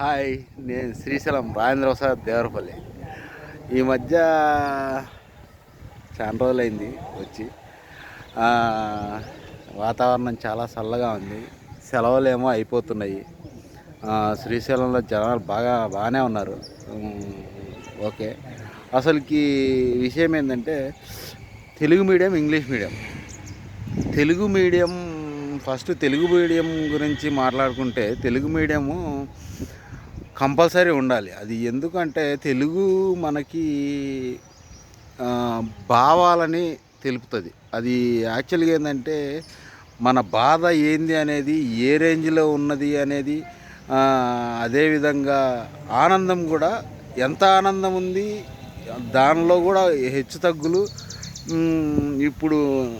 Hi నేను శ్రీశైలం రాజేంద్ర ప్రసాద్ దేవరపల్లి. ఈ మధ్య చాలా రోజులైంది వచ్చి. వాతావరణం చాలా చల్లగా ఉంది. సెలవులేమో అయిపోతున్నాయి. శ్రీశైలంలో జనాలు బాగా బాగానే ఉన్నారు. ఓకే. అసలుకి విషయం ఏంటంటే Telugu medium English medium. Telugu medium first Telugu medium గురించి మాట్లాడుకుంటే తెలుగు మీడియము కంపల్సరీ ఉండాలి. అది ఎందుకంటే తెలుగు మనకి భావాలని తెలుపుతుంది. అది యాక్చువల్గా ఏంటంటే మన బాధ ఏంది అనేది ఏ రేంజ్లో ఉన్నది అనేది అదేవిధంగా ఆనందం కూడా ఎంత ఆనందం ఉంది దానిలో కూడా హెచ్చు తగ్గులు ఇప్పుడు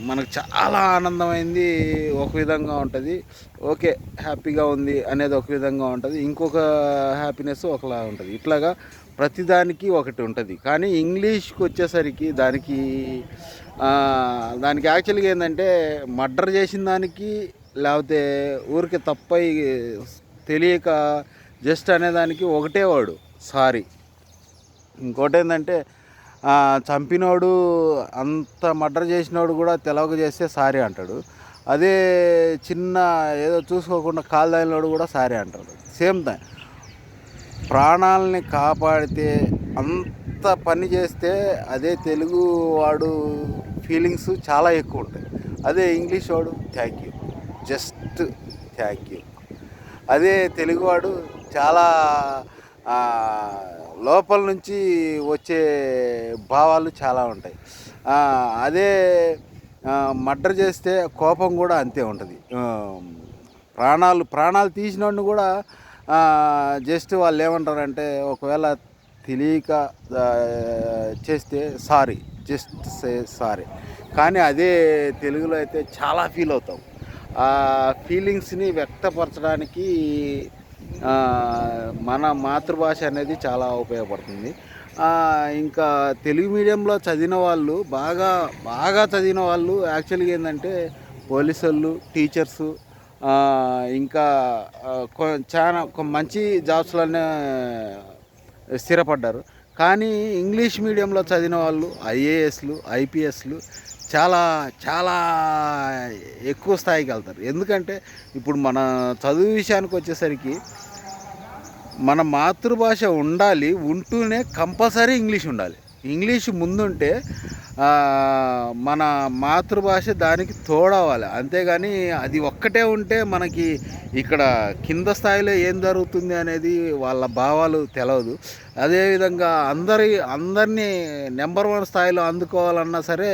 మనకు చాలా ఆనందమైంది ఒక విధంగా ఉంటుంది. ఓకే హ్యాపీగా ఉంది అనేది ఒక విధంగా ఉంటుంది. ఇంకొక హ్యాపీనెస్ ఒకలా ఉంటుంది. ఇట్లాగా ప్రతిదానికి ఒకటి ఉంటుంది. కానీ ఇంగ్లీష్కి వచ్చేసరికి దానికి దానికి యాక్చువల్గా ఏంటంటే మర్డర్ చేసిన దానికి లేకపోతే ఊరికి తప్పై తెలియక జస్ట్ అనేదానికి ఒకటే వాడు సారీ. ఇంకోటి ఏంటంటే చంపినోడు అంత మర్డర్ చేసినోడు కూడా తెలవక చేస్తే సారీ అంటాడు. అదే చిన్న ఏదో చూసుకోకుండా కాలు దానిలోడు కూడా సారీ అంటాడు. సేమ్ థింగ్ ప్రాణాలని కాపాడితే అంత పని చేస్తే అదే తెలుగు వాడు ఫీలింగ్స్ చాలా ఎక్కువ ఉంటాయి. అదే ఇంగ్లీష్ వాడు thank you. Just thank you. అదే తెలుగువాడు చాలా లోపల నుంచి వచ్చే భావాలు చాలా ఉంటాయి. అదే మర్డర్ చేస్తే కోపం కూడా అంతే ఉంటుంది. ప్రాణాలు ప్రాణాలు తీసినోడిని కూడా జస్ట్ వాళ్ళు ఏమంటారంటే ఒకవేళ తెలియక చేస్తే సారీ జస్ట్ సే సారీ. కానీ అదే తెలుగులో అయితే చాలా ఫీల్ అవుతాం. ఆ ఫీలింగ్స్ని వ్యక్తపరచడానికి మన మాతృభాష అనేది చాలా ఉపయోగపడుతుంది. ఇంకా తెలుగు మీడియంలో చదివిన వాళ్ళు బాగా బాగా చదివిన వాళ్ళు యాక్చువల్గా ఏంటంటే పోలీసు వాళ్ళు టీచర్సు ఇంకా చాలా మంచి జాబ్స్లోనే స్థిరపడ్డారు. కానీ ఇంగ్లీష్ మీడియంలో చదివిన వాళ్ళు ఐఏఎస్లు ఐపీఎస్లు చాలా చాలా ఎక్కువ స్థాయికి వెళ్తారు. ఎందుకంటే ఇప్పుడు మన చదువు విషయానికి వచ్చేసరికి మన మాతృభాష ఉండాలి ఉంటూనే కంపల్సరీ ఇంగ్లీష్ ఉండాలి. ఇంగ్లీష్ ముందుంటే మన మాతృభాష దానికి తోడవాలి అంతేగాని అది ఒక్కటే ఉంటే మనకి ఇక్కడ కింద స్థాయిలో ఏం జరుగుతుంది అనేది వాళ్ళ భావాలు తెలవదు. అదేవిధంగా అందరి అందరినీ నెంబర్ వన్ స్థాయిలో అందుకోవాలన్నా సరే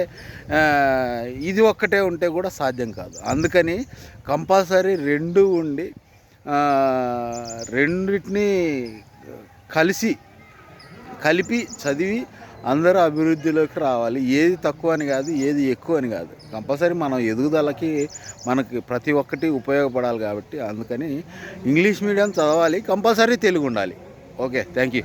ఇది ఒక్కటే ఉంటే కూడా సాధ్యం కాదు. అందుకని కంపల్సరీ రెండు ఉండి ఆ, రెండిటిని కలిసి కలిపి చదివి అందరూ అభివృద్ధిలోకి రావాలి. ఏది తక్కువ అని కాదు ఏది ఎక్కువ అని కాదు. కంపల్సరీ మనం ఎదుగుదలకి మనకి ప్రతి ఒక్కటి ఉపయోగపడాలి కాబట్టి అందుకని ఇంగ్లీష్ మీడియం చదవాలి కంపల్సరీ తెలుగు ఉండాలి. Okay thank you